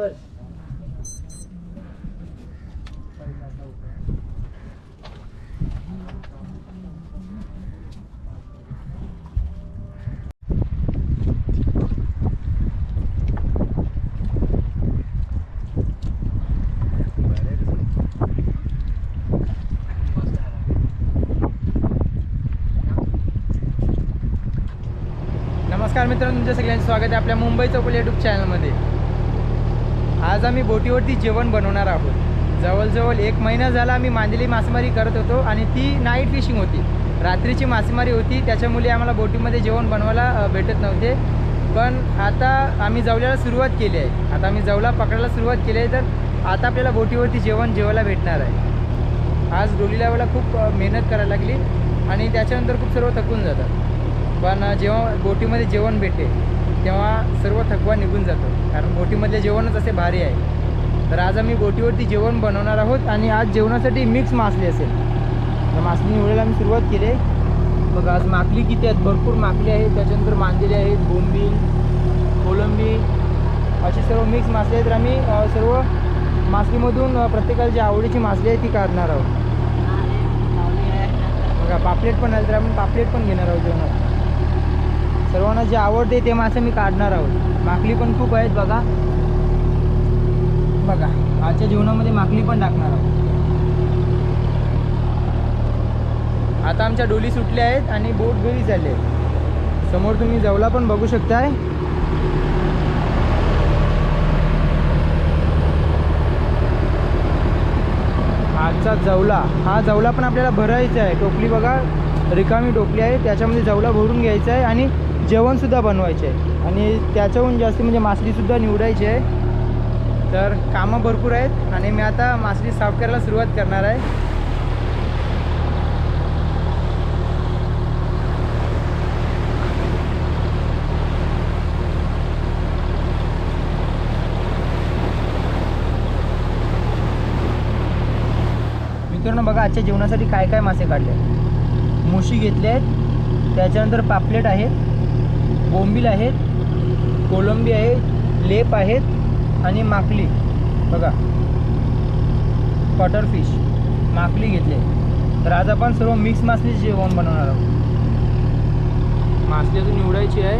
नमस्कार मित्रांनो तुमच्या सगळ्यांचं स्वागत आहे आपल्या मुंबई चौपल यूट्यूब चॅनलमध्ये आज आम्ही बोटीवरती जेवण बनवणार आहोत. जवळजवळ एक महिना झाला आम्ही मांदेली मासेमारी करत होतो आणि ती नाईट फिशिंग होती. रात्रीची मासेमारी होती त्याच्यामुळे आम्हाला बोटीमध्ये जेवण बनवायला भेटत नव्हते. पण आता आम्ही जवल्याला सुरुवात केली आहे. आता आम्ही जवला पकडायला सुरुवात केली आहे तर आता आपल्याला बोटीवरती जेवण जेवायला भेटणार आहे. आज डोलीला वेळेला खूप मेहनत करायला लागली आणि त्याच्यानंतर खूप सर्व थकून जातात. पण जेव्हा बोटीमध्ये जेवण भेटते तेव्हा सर्व थकवा निघून जातो. कारण बोटीमधले जेवणच असे भारी आहे. तर आज आम्ही बोटीवरती जेवण बनवणार आहोत आणि आज जेवणासाठी मिक्स मासली असेल. तर मासली निवडायला आम्ही सुरुवात केली मग बघा आज माकली किती आहेत? भरपूर माकली आहेत. त्याच्यानंतर मांदेली आहेत बोंबील कोलंबी असे सर्व मिक्स मासले आहेत. तर आम्ही सर्व मासलीमधून प्रत्येकाला जी आवडीची मासली आहे ती काढणार आहोत. बघा पापलेट पण आले तर आपण पापलेट पण घेणार आहोत जेवणात. सर्वांना जे आवडते ते मासे मी काढणार आहोत. माकली पण खूप आहेत बघा. बघा आजच्या जेवणामध्ये माकली पण टाकणार आहोत. आता आमच्या डोली सुटल्या आहेत आणि बोट घरी झाले आहेत समोर तुम्ही जवला पण बघू शकताय. आजचा जवला हा जवला पण आपल्याला भरायचा आहे. टोपली बघा रिकामी टोपली आहे. त्याच्यामध्ये जवला भरून घ्यायचा आहे आणि जेवणसुद्धा बनवायचे. आहे आणि त्याच्याहून जास्ती म्हणजे मासलीसुद्धा निवडायची आहे. तर कामं भरपूर आहेत आणि मी आता मासली साफ करायला सुरुवात करणार आहे. मित्रांनो बघा आजच्या जेवणासाठी काय काय मासे काढले मुशी घेतले आहेत. त्याच्यानंतर पापलेट आहेत. बोंबील आहेत कोलंबी आहे लेप आहेत आणि माकली. बघा. कॉटर फिश माकली घेतले. तर आज आपण सर्व मिक्स मासलीचे जेवण बनवणार आहोत. मासली अजून निवडायची आहे.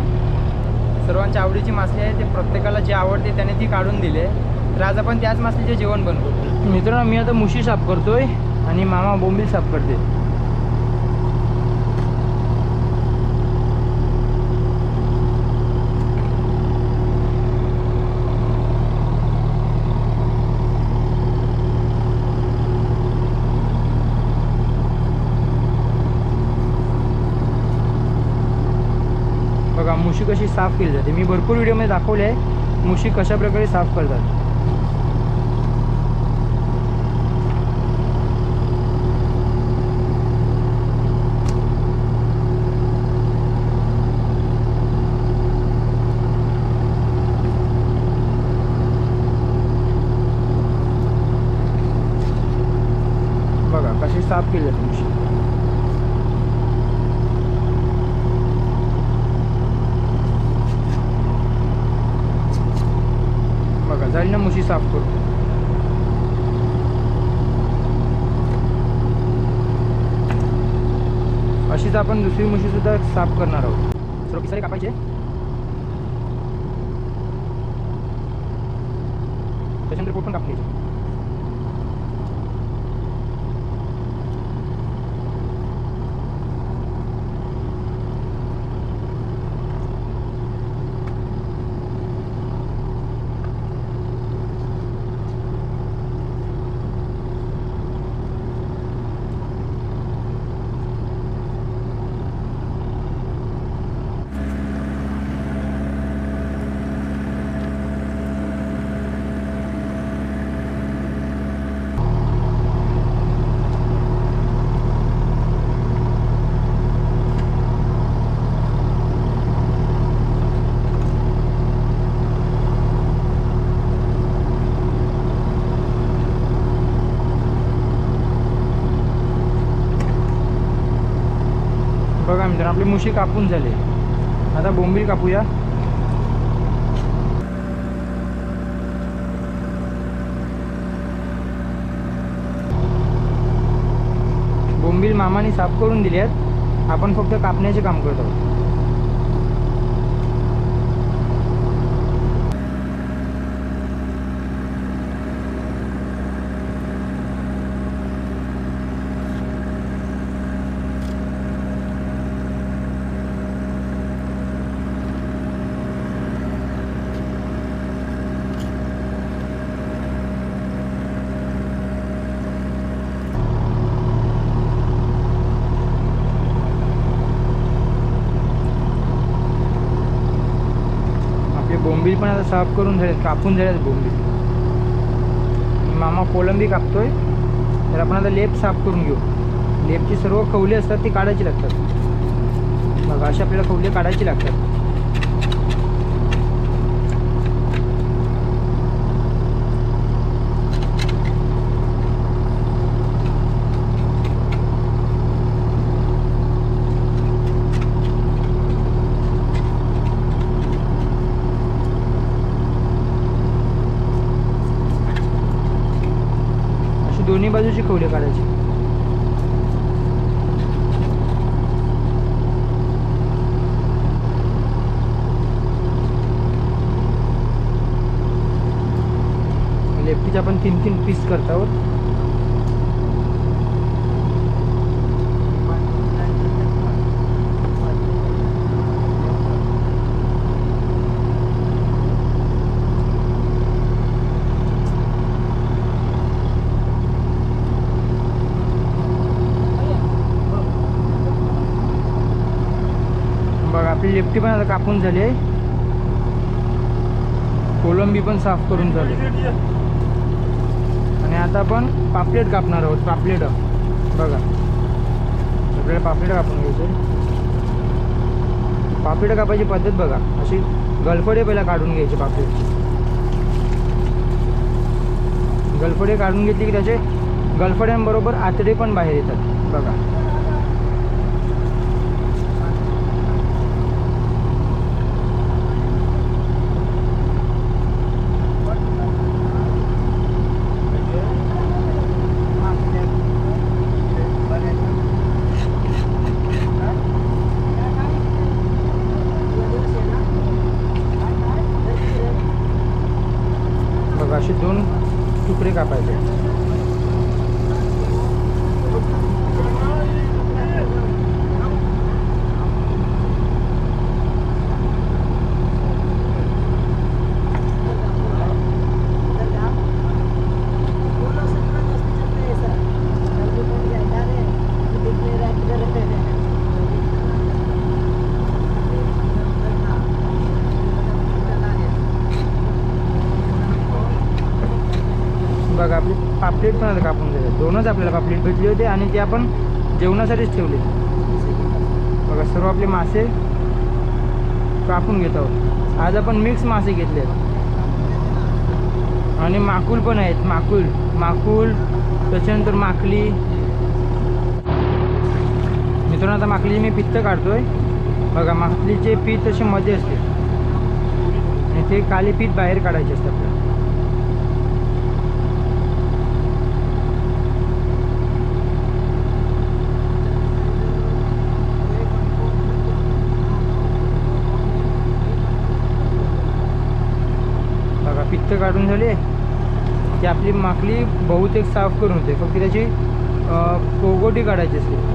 सर्वांच्या आवडीची मासली आहे ते प्रत्येकाला जे आवडते त्याने ती काढून दिली आहे. तर आज आपण त्याच मासलीचे जेवण बनवू. मित्रांनो मी आता मुशी साफ करतोय आणि मामा बोंबील साफ करते बघा मुशी कशी साफ केली जाते. मी भरपूर व्हिडिओमध्ये दाखवले आहे. मुशी कशा प्रकारे साफ करतात. बघा कशी साफ केली जाते मुशी बघा झाली ना मुशी साफ करू. अशीच आपण दुसरी मुशी सुद्धा साफ करणार आहोत. सर्व पिसारे कापायचे? त्याच्यानंतर पोट पण कापायचे आपली मुशी कापून झाले. आता बोंबील कापूया. बोंबील मामाने साफ करून दिले आहेत. आपण फक्त कापण्याचे काम करत आहोत. बोंबील पण आता साफ करून झाले कापून झालेत बोंबील. मामा कोलंबी कापतोय. तर आपण आता लेप साफ करून घेऊ. लेपची सर्व खवली असतात ती काढायची लागतात. बघा अशी आपल्याला खवली काढायची लागतात. दोन्ही बाजूची खवले काढायची. लेफ्टीचे आपण तीन तीन पीस करत हो. सेफ्टी पण आता कापून झाली आहे. कोलंबी पण साफ करून झाली. आणि आता आपण पापलेट कापणार आहोत पापलेट. बघा. आपल्याला पापलेट कापून घ्यायचे. पापलेट कापायची पद्धत बघा. अशी गलफडे पहिला काढून घ्यायचे पापलेट. गलफडे काढून घेतली की त्याचे गलफड्यांबरोबर आतडे पण बाहेर येतात. बघा असे दोन तुकडे कापायचे बघा आपली पापलेट पण आता कापून झाले दोनच आपल्याला पापलेट भेटले होते आणि ते आपण जेवणासाठीच ठेवले. बघा सर्व आपले मासे कापून घेत आहोत. आज आपण मिक्स मासे घेतले. आहेत आणि माकुल पण आहेत. माकुल. माकुल त्याच्यानंतर माकली. मित्रांनो आता माकलीचे मी पित्त काढतोय. बघा माकलीचे पीठ असे मध्ये असते. आणि ते काले पीठ बाहेर काढायचे असते आपल्याला. फक्त काढून झाले की आपली माकली बहुतेक साफ करून होते. फक्त त्याची पोगोटी कोगोटी काढायची असते.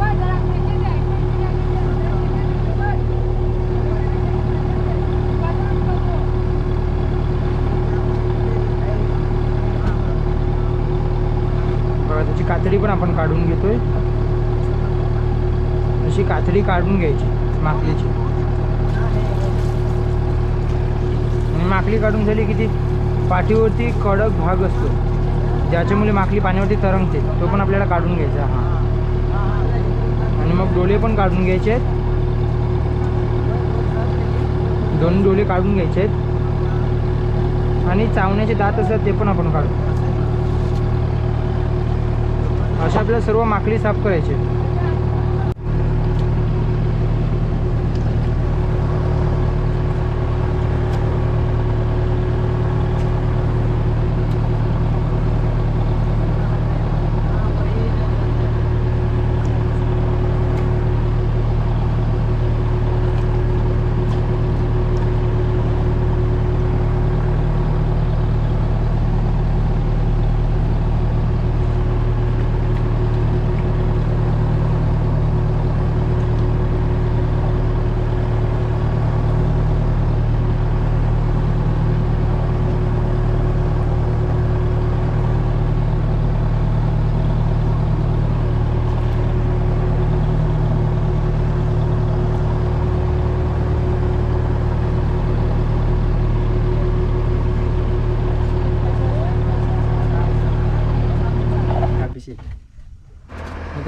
त्याची कातडी पण आपण काढून घेतोय. अशी कातडी काढून घ्यायची माकलीची. आणि माकली काढून झाली की ती पाठीवरती कडक भाग असतो. ज्याच्यामुळे माखली पाण्यावरती तरंगते. तो पण आपल्याला काढून घ्यायचा हा आणि मग डोले पण काढून घ्यायचे आहेत. दोन डोले काढून घ्यायचे आहेत. आणि चावण्याचे दात असतात ते पण आपण काढू. अशा आपल्याला सर्व माकली साफ करायचे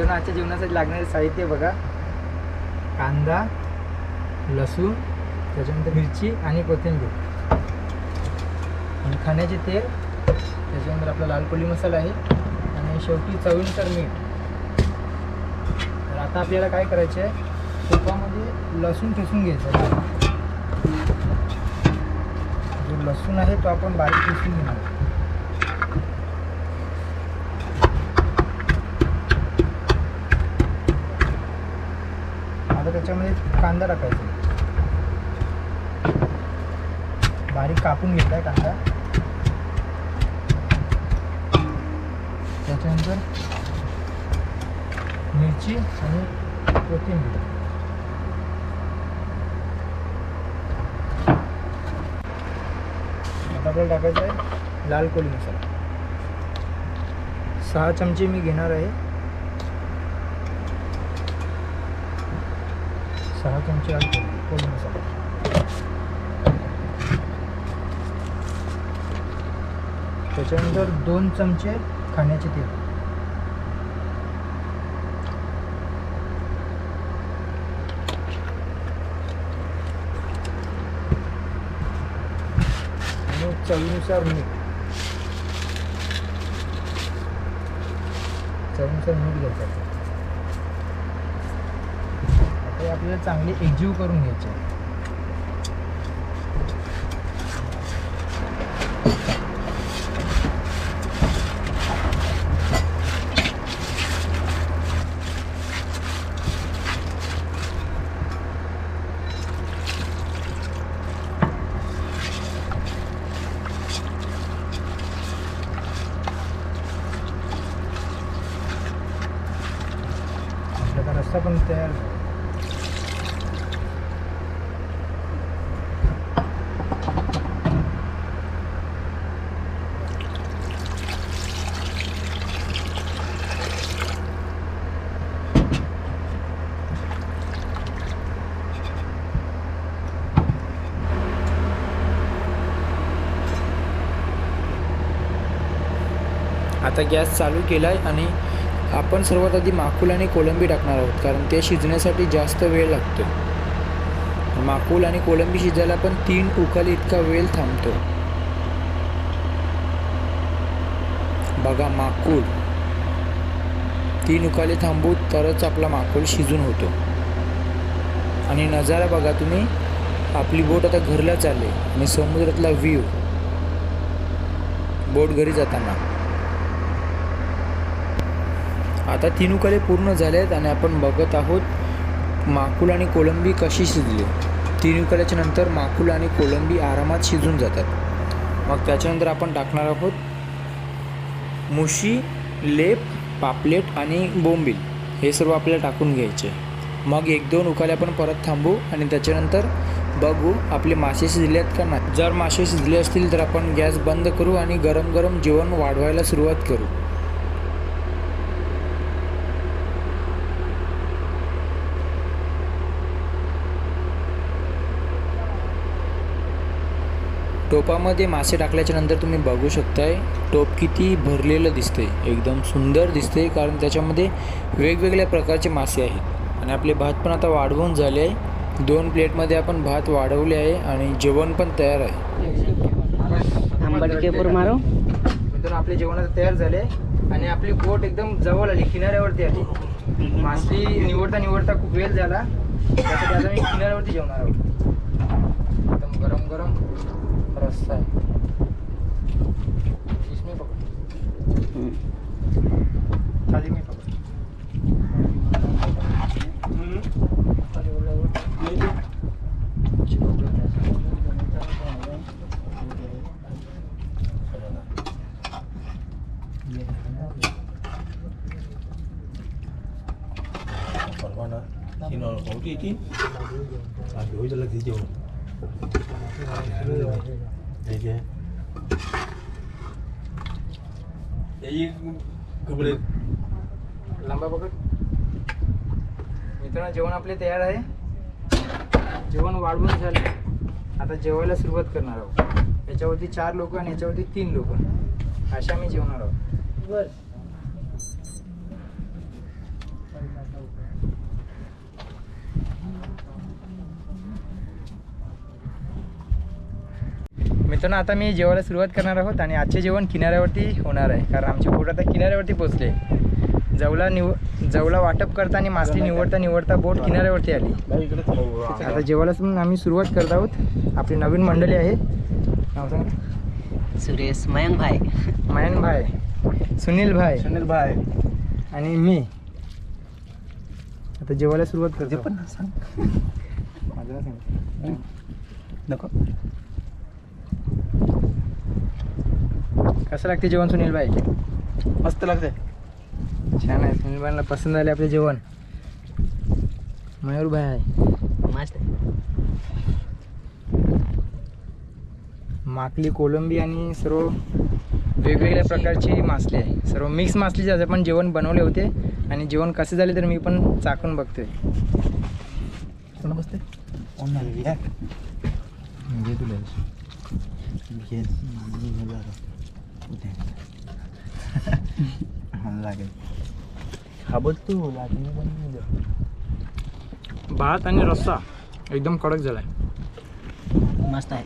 आहेत. आजच्या जेवणासाठी लागणारे साहित्य बघा. कांदा लसूण त्याच्यानंतर मिरची आणि कोथिंबीर. आणि खाण्याचे तेल त्याच्यानंतर आपला लाल कोळी मसाला आहे. आणि शेवटी चवीनुसार मीठ. तर आता आपल्याला काय करायचं आहे तुपामध्ये लसूण ठेसून घ्यायचं. आहे जो लसूण आहे तो आपण बारीक ठेसून घेणार. त्याच्यामध्ये कांदा टाकायचा. बारीक कापून घेतलाय कांदा. त्याच्यानंतर मिरची आणि कोथिंबीर. आता आपल्याला टाकायचं आहे लाल कोली मसाला. सहा चमचे मी घेणार आहे. सहा चमचे लाल कोळी कोळी त्याच्यानंतर दोन चमचे खाण्याचे तेल. आणि चवीनुसार मीठ. चवीनुसार मीठ घ्यायचं. हे आपल्याला चांगले एकजीव करून घ्यायचे आहे. आपल्याला रस्ता पण तयार झाला. आता गॅस चालू केला आहे आणि आपण सर्वात आधी माकुल आणि कोलंबी टाकणार आहोत कारण ते शिजण्यासाठी जास्त वेळ लागतो. माकुल आणि कोलंबी शिजायला पण तीन उकाली इतका वेळ थांबतो. बघा माकूल. तीन उकाले थांबू तरच आपला माकूल शिजून होतो. आणि नजारा बघा तुम्ही आपली बोट आता घरला चालले आणि समुद्रातला व्ह्यू बोट घरी जाताना. आता तीन उकाले पूर्ण झाले आहेत आणि आपण बघत आहोत माकुल आणि कोलंबी कशी शिजली. तीन उकाल्याच्या नंतर माकुल आणि कोळंबी आरामात शिजून जातात. मग त्याच्यानंतर आपण टाकणार आहोत मुशी लेप पापलेट आणि बोंबील. हे सर्व आपल्याला टाकून घ्यायचे. मग एक दोन उकाले आपण परत थांबू आणि त्याच्यानंतर बघू आपले मासे शिजले आहेत का नाही. जर मासे शिजले असतील तर आपण गॅस बंद करू आणि गरम गरम जेवण वाढवायला सुरुवात करू. टोपामध्ये मासे टाकल्याच्या नंतर तुम्ही बघू शकताय टोप किती भरलेलं दिसते एकदम सुंदर दिसते कारण त्याच्यामध्ये वेगवेगळ्या प्रकारचे मासे आहेत. आणि आपले भात पण आता वाढवून झाले आहे. दोन प्लेटमध्ये आपण भात वाढवले आहे आणि जेवण पण तयार आहे. मारो. आपले जेवण आता तयार झाले आणि आपली बोट एकदम जवळ आली किनाऱ्यावरती आली. मासली निवडता निवडता खूप वेळ झाला. त्यासाठी आता मी किनाऱ्यावरती जेवणार आहोत. एकदम गरम गरम. रस्सा आहे इसमें पकड़ थाली में पकड़ còn con nữa thì nó có cái chín à bên Lamba पकड मित्रांनो जेवण आपले तयार आहे. जेवण वाढवून झाले. आता जेवायला सुरुवात करणार आहोत. याच्यावरती चार लोक आणि याच्यावरती तीन लोक. अशा मी जेवणार आहोत. मित्रांनो आता मी जेवायला सुरुवात करणार आहोत आणि आजचे जेवण किनाऱ्यावरती होणार आहे. कारण आमची बोट आता किनाऱ्यावरती पोचले जवला निव जवला वाटप करता आणि मासली निवडता निवडता बोट किनाऱ्यावरती आली. आता जेवायला सुद्धा आम्ही सुरुवात करत आहोत. आपली नवीन मंडळी आहे. नाव सांगा. सुरेश मयंक भाई. मयन भाई. सुनील भाई. सुनील भाई. आणि मी. आता जेवायला सुरुवात करतो. पण सांग. माझं सांग. नको. कसं लागते जेवण सुनील भाई मस्त लागते छान आहे सुनील भाईला पसंत आले आपले जेवण मयूर भाई आहे मस्त माकली कोलंबी आणि सर्व वेगवेगळ्या प्रकारची मासली आहे सर्व मिक्स मासली आज आपण जेवण बनवले होते आणि जेवण कसे झाले तर मी पण चाकून बघतोय कोण बसते तुला घे लागेल हा बोल पण भात आणि रस्सा. एकदम कडक झालाय. मस्त आहे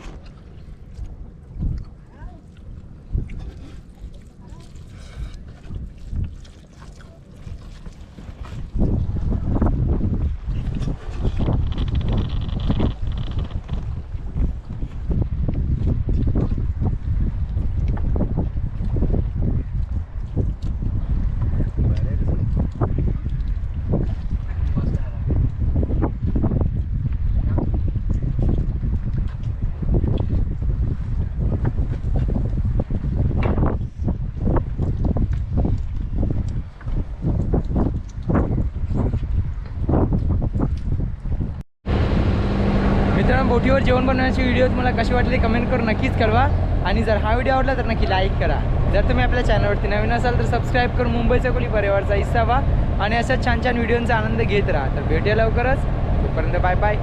मित्रांनो बोटीवर जेवण बनवण्याची व्हिडिओ तुम्हाला कशी वाटली कमेंट करून नक्कीच कळवा. आणि जर हा व्हिडिओ आवडला तर नक्की लाईक करा. जर तुम्ही आपल्या चॅनलवरती नवीन असाल तर सबस्क्राईब करून मुंबईचा कोली परिवारचा हिस्सा व्हा. आणि अशा छान छान व्हिडिओंचा आनंद घेत राहा. तर भेटूया लवकरच. तोपर्यंत बाय बाय